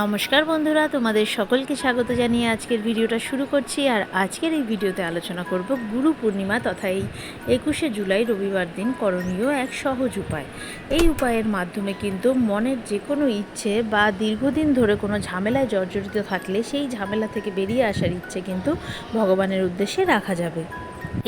নমস্কার বন্ধুরা, তোমাদের সকলকে স্বাগত জানিয়ে আজকের ভিডিওটা শুরু করছি। আর আজকের এই ভিডিওতে আলোচনা করব গুরু পূর্ণিমা তথা এই একুশে জুলাই রবিবার দিন করণীয় এক সহজ উপায়। এই উপায়ের মাধ্যমে কিন্তু মনের যে কোনো ইচ্ছে বা দীর্ঘদিন ধরে কোনো ঝামেলায় জর্জরিত থাকলে সেই ঝামেলা থেকে বেরিয়ে আসার ইচ্ছে কিন্তু ভগবানের উদ্দেশ্যে রাখা যাবে।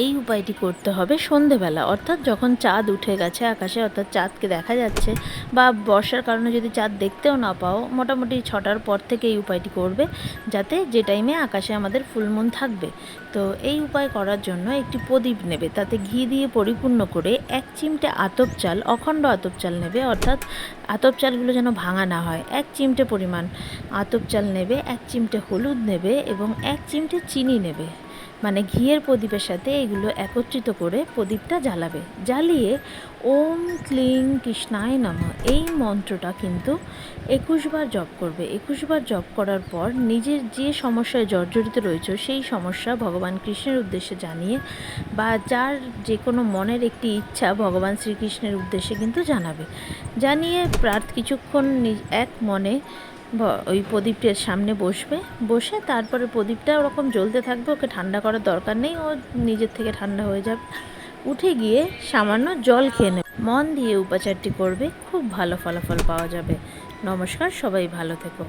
এই উপায়টি করতে হবে সন্ধেবেলা। অর্থাৎ যখন চাঁদ উঠে গেছে আকাশে, অর্থাৎ চাঁদকে দেখা যাচ্ছে বা বর্ষার কারণে যদি চাঁদ দেখতেও না পাও, মোটামুটি ছটার পর থেকে এই উপায়টি করবে যাতে যে টাইমে আকাশে আমাদের ফুলমুন থাকবে। তো এই উপায় করার জন্য একটি প্রদীপ নেবে। তাতে ঘি দিয়ে পরিপূর্ণ করে এক চিমটে আতপ চাল, অখণ্ড আতপ চাল নেবে। অর্থাৎ আতপ চালগুলো যেন ভাঙা না হয়। এক চিমটে পরিমাণ আতপ চাল নেবে, এক চিমটে হলুদ নেবে এবং এক চিমটে চিনি নেবে। মানে ঘিয়ের প্রদীপের সাথে এগুলো একত্রিত করে প্রদীপটা জ্বালাবে। জ্বালিয়ে ওম ক্লিং কৃষ্ণায় নম। এই মন্ত্রটা কিন্তু একুশবার জপ করবে। একুশবার জপ করার পর নিজের যে সমস্যায় জর্জরিত রয়েছে, সেই সমস্যা ভগবান কৃষ্ণের উদ্দেশ্যে জানিয়ে বা যার যে কোনো মনের একটি ইচ্ছা ভগবান শ্রীকৃষ্ণের উদ্দেশ্যে কিন্তু জানাবে। জানিয়ে প্রার্থ কিছুক্ষণ এক মনে ওই প্রদীপটার সামনে বসবে, বসে তারপরে প্রদীপটা ওরকম জ্বলতে থাকবে, ওকে ঠান্ডা করার দরকার নেই, ও নিজের থেকে ঠান্ডা হয়ে যাবে। উঠে গিয়ে সামান্য জল খেয়ে নেবে। মন দিয়ে উপাচারটি করবে, খুব ভালো ফলাফল পাওয়া যাবে। নমস্কার, সবাই ভালো থেকো।